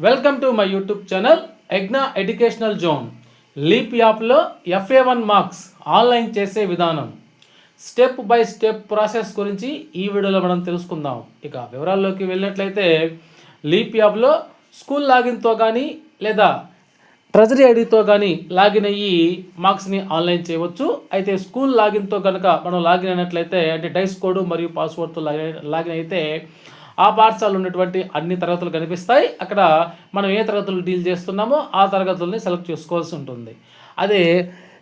Welcome to my YouTube channel ఎగ్నా educational zone leap యాప్లో FA one marks online చేసే విధానం. Step by step process గురించి ఈ వీడియోలో మనం తెలుసుకుందాం. ఇక వివరాల్లోకి వెళ్ళినట్లయితే లీప్ యాప్లో స్కూల్ లాగిన్తో కానీ లేదా ట్రెజరీ ఐడితో కానీ లాగిన్ అయ్యి మార్క్స్ని ఆన్లైన్ చేయవచ్చు. అయితే స్కూల్ లాగిన్తో కనుక మనం లాగిన్ అయినట్లయితే అంటే డైస్ కోడ్ మరియు పాస్వర్డ్తో లాగిన్ లాగిన్ అయితే ఆ పాఠశాలలో ఉన్నటువంటి అన్ని తరగతులు కనిపిస్తాయి. అక్కడ మనం ఏ తరగతులు డీల్ చేస్తున్నామో ఆ తరగతుల్ని సెలెక్ట్ చేసుకోవాల్సి ఉంటుంది. అదే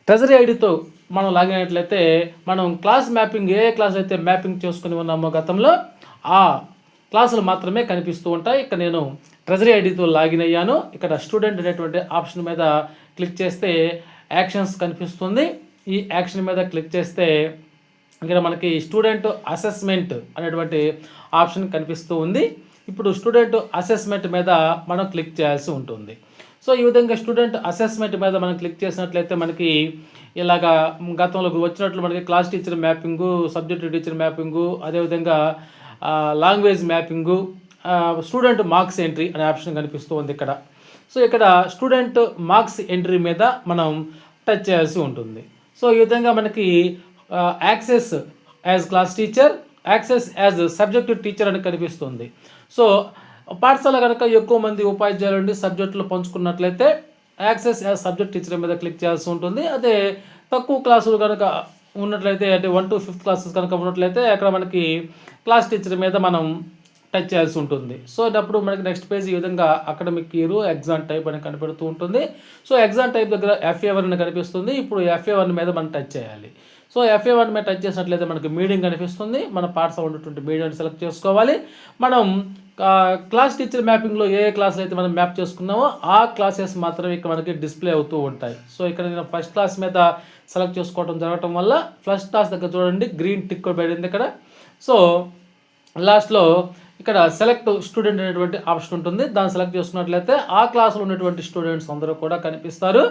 ట్రెజరీ ఐడితో మనం లాగిన్ అయినట్లయితే మనం క్లాస్ మ్యాపింగ్ ఏ క్లాస్ అయితే మ్యాపింగ్ చేసుకుని ఉన్నామో గతంలో ఆ క్లాసులు మాత్రమే కనిపిస్తూ ఉంటాయి. ఇక్కడ నేను ట్రెజరీ ఐడితో లాగిన్ అయ్యాను. ఇక్కడ స్టూడెంట్ అనేటువంటి ఆప్షన్ మీద క్లిక్ చేస్తే యాక్షన్స్ కనిపిస్తుంది. ఈ యాక్షన్ మీద క్లిక్ చేస్తే ఇక్కడ మనకి స్టూడెంట్ అసెస్మెంట్ అనేటువంటి ఆప్షన్ కనిపిస్తూ ఉంది. ఇప్పుడు స్టూడెంట్ అసెస్మెంట్ మీద మనం క్లిక్ చేయాల్సి ఉంటుంది. సో ఈ విధంగా స్టూడెంట్ అసెస్మెంట్ మీద మనం క్లిక్ చేసినట్లయితే మనకి ఇలాగా గతంలో వచ్చినట్లు మనకి class teacher mapping subject teacher mapping అదేవిధంగా language mapping student marks entry అనే ఆప్షన్ కనిపిస్తూ ఉంది ఇక్కడ. సో ఇక్కడ స్టూడెంట్ మార్క్స్ ఎంట్రీ మీద మనం టచ్ చేయాల్సి ఉంటుంది. సో ఈ విధంగా మనకి access as class teacher access as subjective teacher అని కనిపిస్తుంది. సో పాఠశాల కనుక ఎక్కువ మంది ఉపాధ్యాయులు ఉండి సబ్జెక్టులు పంచుకున్నట్లయితే యాక్సెస్ యాజ్ సబ్జెక్ట్ టీచర్ మీద క్లిక్ చేయాల్సి ఉంటుంది. అదే తక్కువ క్లాసులు కనుక ఉన్నట్లయితే అంటే వన్ టు ఫిఫ్త్ క్లాసెస్ కనుక ఉన్నట్లయితే అక్కడ మనకి క్లాస్ టీచర్ మీద మనం టచ్ చేయాల్సి ఉంటుంది. సో అప్పుడు మనకి నెక్స్ట్ పేజ్ ఈ విధంగా అకాడమిక్ ఇయర్ ఎగ్జామ్ టైప్ అని కనిపెడుతూ ఉంటుంది. సో ఎగ్జామ్ టైప్ దగ్గర ఎఫ్ఏ వన్ అని కనిపిస్తుంది. ఇప్పుడు ఎఫ్ఏ వన్ మీద మనం టచ్ చేయాలి. సో ఎఫ్ఏ వన్ మీద టచ్ చేసినట్లయితే మనకి మీడియం కనిపిస్తుంది. మన పాఠశాల ఉన్నటువంటి మీడియం సెలెక్ట్ చేసుకోవాలి. మనం క్లాస్ టీచర్ మ్యాపింగ్లో ఏ ఏ క్లాసులు అయితే మనం మ్యాప్ చేసుకున్నామో ఆ క్లాసెస్ మాత్రమే ఇక్కడ మనకి డిస్ప్లే అవుతూ ఉంటాయి. సో ఇక్కడ నేను ఫస్ట్ క్లాస్ మీద సెలెక్ట్ చేసుకోవడం జరగటం వల్ల ఫస్ట్ క్లాస్ దగ్గర చూడండి గ్రీన్ టిక్ పడింది ఇక్కడ. సో లాస్ట్లో ఇక్కడ సెలెక్ట్ స్టూడెంట్ అనేటువంటి ఆప్షన్ ఉంటుంది. దాన్ని సెలెక్ట్ చేసుకున్నట్లయితే ఆ క్లాస్లో ఉన్నటువంటి స్టూడెంట్స్ అందరూ కూడా కనిపిస్తారు.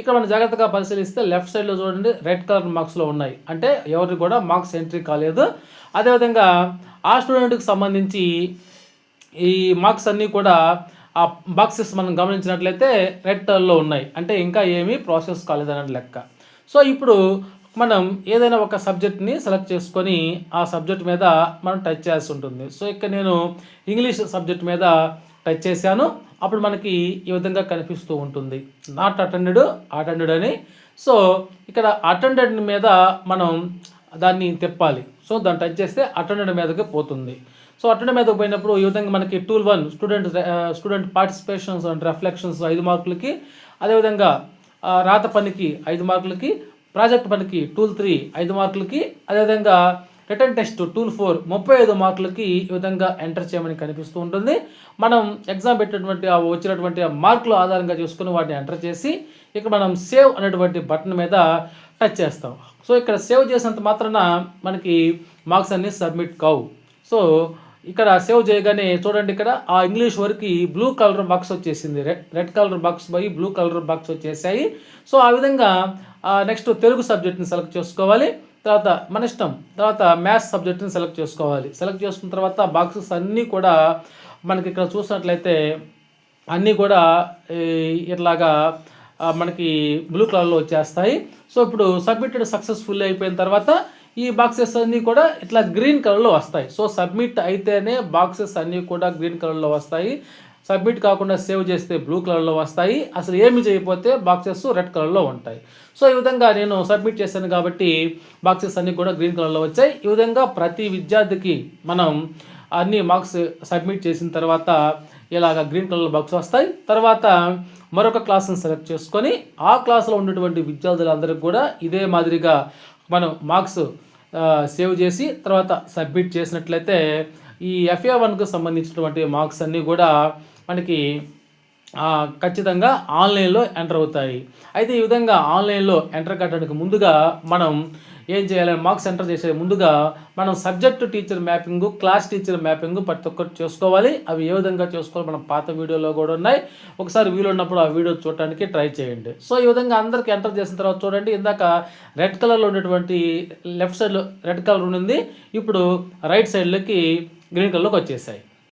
ఇక్కడ మనం జాగ్రత్తగా పరిశీలిస్తే లెఫ్ట్ సైడ్లో చూడండి రెడ్ కలర్ మార్క్స్లో ఉన్నాయి. అంటే ఎవరికి కూడా మార్క్స్ ఎంట్రీ కాలేదు. అదేవిధంగా ఆ స్టూడెంట్కి సంబంధించి ఈ మార్క్స్ అన్నీ కూడా ఆ బాక్సెస్ మనం గమనించినట్లయితే రెడ్ కలర్లో ఉన్నాయి. అంటే ఇంకా ఏమీ ప్రాసెస్ కాలేదనే లెక్క. సో ఇప్పుడు మనం ఏదైనా ఒక సబ్జెక్ట్ని సెలెక్ట్ చేసుకొని ఆ సబ్జెక్ట్ మీద మనం టచ్ చేయాల్సి ఉంటుంది. సో ఇక్కడ నేను ఇంగ్లీష్ సబ్జెక్ట్ మీద టచ్ చేశాను. అప్పుడు మనకి ఈ విధంగా కనిపిస్తూ ఉంటుంది. నాట్ అటెండెడ్ అటెండెడ్ అని. సో ఇక్కడ అటెండెడ్ మీద మనం దాన్ని తిప్పాలి. సో దాన్ని టచ్ చేస్తే అటెండెడ్ మీదకి పోతుంది. సో అటెండెడ్ మీదకి పోయినప్పుడు ఈ విధంగా మనకి tool one student student participations and reflections ఐదు మార్కులకి అదేవిధంగా uh, రాత పనికి ఐదు మార్కులకి ప్రాజెక్ట్ పనికి టూల్ త్రీ ఐదు మార్కులకి అదేవిధంగా రిటర్న్ టెస్ట్ టూల్ ఫోర్ ముప్పై ఐదు మార్కులకి ఈ విధంగా ఎంటర్ చేయమని కనిపిస్తూ ఉంటుంది. మనం ఎగ్జామ్ పెట్టినటువంటి వచ్చినటువంటి మార్కులు ఆధారంగా చూసుకుని వాటిని ఎంటర్ చేసి ఇక్కడ మనం సేవ్ అనేటువంటి బటన్ మీద టచ్ చేస్తాం. సో ఇక్కడ సేవ్ చేసినంత మాత్రాన మనకి మార్క్స్ అన్ని సబ్మిట్ కావు. సో ఇక్కడ సేవ్ చేయగానే చూడండి ఇక్కడ ఆ ఇంగ్లీష్ వరకు బ్లూ కలర్ బాక్స్ వచ్చేసింది. రెడ్ రెడ్ కలర్ బాక్స్ పోయి బ్లూ కలర్ బాక్స్ వచ్చేసాయి. సో ఆ విధంగా నెక్స్ట్ తెలుగు సబ్జెక్ట్ని సెలెక్ట్ చేసుకోవాలి. తర్వాత మన ఇష్టం. తర్వాత మ్యాథ్స్ సబ్జెక్ట్ని సెలెక్ట్ చేసుకోవాలి. సెలెక్ట్ చేసుకున్న తర్వాత బాక్సెస్ అన్నీ కూడా మనకి ఇక్కడ చూసినట్లయితే అన్నీ కూడా ఇట్లాగా మనకి బ్లూ కలర్లో వచ్చేస్తాయి. సో ఇప్పుడు సబ్మిటెడ్ సక్సెస్ఫుల్ అయిపోయిన తర్వాత ఈ బాక్సెస్ అన్నీ కూడా ఇట్లా గ్రీన్ కలర్లో వస్తాయి. సో సబ్మిట్ అయితేనే బాక్సెస్ అన్నీ కూడా గ్రీన్ కలర్లో వస్తాయి. సబ్మిట్ కాకుండా సేవ్ చేస్తే బ్లూ కలర్లో వస్తాయి. అసలు ఏమి చేయకపోతే బాక్సెస్ రెడ్ కలర్లో ఉంటాయి. సో ఈ విధంగా నేను సబ్మిట్ చేశాను కాబట్టి బాక్సెస్ అన్నీ కూడా గ్రీన్ కలర్లో వచ్చాయి. ఈ విధంగా ప్రతి విద్యార్థికి మనం అన్ని మార్క్స్ సబ్మిట్ చేసిన తర్వాత ఇలాగ గ్రీన్ కలర్ బాక్స్ వస్తాయి. తర్వాత మరొక క్లాస్ని సెలెక్ట్ చేసుకొని ఆ క్లాస్లో ఉన్నటువంటి విద్యార్థులందరికీ కూడా ఇదే మాదిరిగా మనం మార్క్స్ సేవ్ చేసి తర్వాత సబ్మిట్ చేసినట్లయితే ఈ ఎఫ్ఏ వన్కు సంబంధించినటువంటి మార్క్స్ అన్నీ కూడా మనకి ఖచ్చితంగా ఆన్లైన్లో ఎంటర్ అవుతాయి. అయితే ఈ విధంగా ఆన్లైన్లో ఎంటర్ కట్టడానికి ముందుగా మనం ఏం చేయాలి? మార్క్స్ ఎంటర్ చేసే ముందుగా మనం subject teacher mapping class teacher mapping ప్రతి ఒక్కటి చేసుకోవాలి. అవి ఏ విధంగా చేసుకోవాలి మనం పాత వీడియోలో కూడా ఉన్నాయి. ఒకసారి వీలు ఉన్నప్పుడు ఆ వీడియో చూడడానికి ట్రై చేయండి. సో ఈ విధంగా అందరికి ఎంటర్ చేసిన తర్వాత చూడండి ఇందాక రెడ్ కలర్లో ఉన్నటువంటి లెఫ్ట్ సైడ్లో రెడ్ కలర్ ఉంది. ఇప్పుడు రైట్ సైడ్లోకి గ్రీన్ కలర్లోకి వచ్చేసాయి.